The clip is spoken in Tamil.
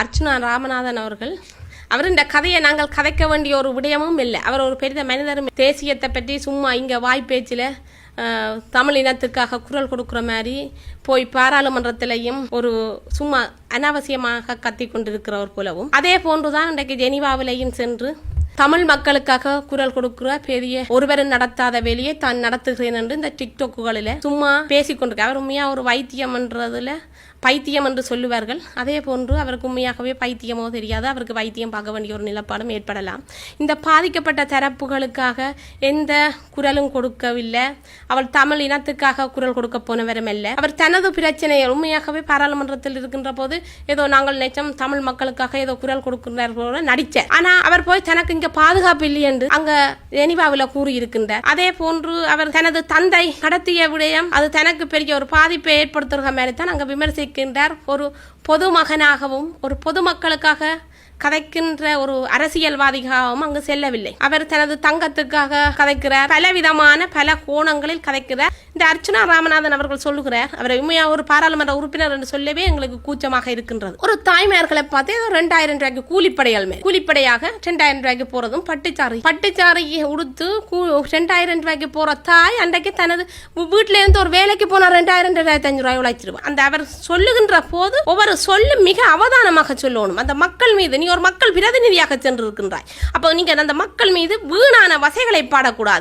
அர்ச்சுனா ராமநாதன் அவர்கள். அவர் இந்த கதையை நாங்கள் கதைக்க வேண்டிய ஒரு விடயமும் இல்லை. அவர் ஒரு பெரிய மனிதரும். தேசியத்தை பற்றி சும்மா இங்கே வாய்ப்பேச்சில் தமிழ் இனத்துக்காக குரல் கொடுக்குற மாதிரி போய் பாராளுமன்றத்திலையும் ஒரு சும்மா அனாவசியமாக கத்தி கொண்டிருக்கிறவர் போலவும். அதே போன்றுதான் இன்றைக்கு ஜெனீவாவிலையும் சென்று தமிழ் மக்களுக்காக குரல் கொடுக்கிற பெரிய ஒருவரும் நடத்தாத வேலையை தான் நடத்துகிறேன் என்று இந்த டிக்டோக்குகளில் சும்மா பேசிக்கொண்டிருக்க அவர் உண்மையாக ஒரு வைத்தியம் என்றதில் பைத்தியம் என்று சொல்லுவார்கள். அதே போன்று அவருக்கு உண்மையாகவே பைத்தியமோ தெரியாது. அவருக்கு வைத்தியம் பார்க்க வேண்டிய ஒரு நிலப்பாடும் ஏற்படலாம். இந்த பாதிக்கப்பட்ட தரப்புகளுக்காக எந்த குரலும் கொடுக்கவில்லை. அவள் தமிழ் இனத்துக்காக குரல் கொடுக்க போனவரும் அல்ல. அவர் தனது பிரச்சனையை உண்மையாகவே பாராளுமன்றத்தில் இருக்கின்ற போது ஏதோ நாங்கள் நிச்சயம் தமிழ் மக்களுக்காக ஏதோ குரல் கொடுக்கின்றார் போல நடிச்சார். ஆனால் அவர் போய் தனக்கு இங்க பாதுகாப்பு இல்லை என்று அங்க ஜெனிவாவில் கூறியிருக்கின்றார். அதே போன்று அவர் தனது தந்தை கடத்திய விடயம் அது தனக்கு பெரிய ஒரு பாதிப்பை ஏற்படுத்துகிற மாதிரி தான் அங்கே விமர்சிக்கின்றார். ஒரு பொதுமகனாகவும் ஒரு பொதுமக்களுக்காக கதைக்கின்ற ஒரு அரசியல்வாதியாகவும் அங்கு செல்லவில்லை. அவர் தனது தங்கத்துக்காக கதைக்கிறார். பலவிதமான பல கோணங்களில் கதைக்கிறார். இந்த அர்ச்சனா ராமநாதன் அவர்கள் சொல்லுகிறார் அவரை உண்மையா ஒரு பாராளுமன்ற உறுப்பினர் என்று சொல்லவே எங்களுக்கு கூச்சமாக இருக்கின்றது. ஒரு தாய்மார்களை பார்த்து ஏதோ ரெண்டாயிரம் ரூபாய்க்கு கூலிப்படையால் மேல். கூலிப்படையாக ரெண்டாயிரம் ரூபாய்க்கு போறதும் பட்டுச்சாரி பட்டுச்சாரியை உடுத்து கூ- ரெண்டாயிரம் ரூபாய்க்கு போற தாய் அன்றைக்கு தனது வீட்டுல இருந்து ஒரு வேலைக்கு போன ரெண்டாயிரம் ரெண்டாயிரத்தி அஞ்சு ரூபாய் உழைச்சிருவான் அந்த அவர் சொல்லுகின்ற போது ஒவ்வொரு சொல்லும் மிக அவதானமாக சொல்லணும். அந்த மக்கள் மீது நீ ஒரு மக்கள் பிரதிநிதியாக சென்று இருக்கின்றாய் அப்போ நீங்க அந்த மக்கள் மீது வீணான வசைகளை பாடக்கூடாது.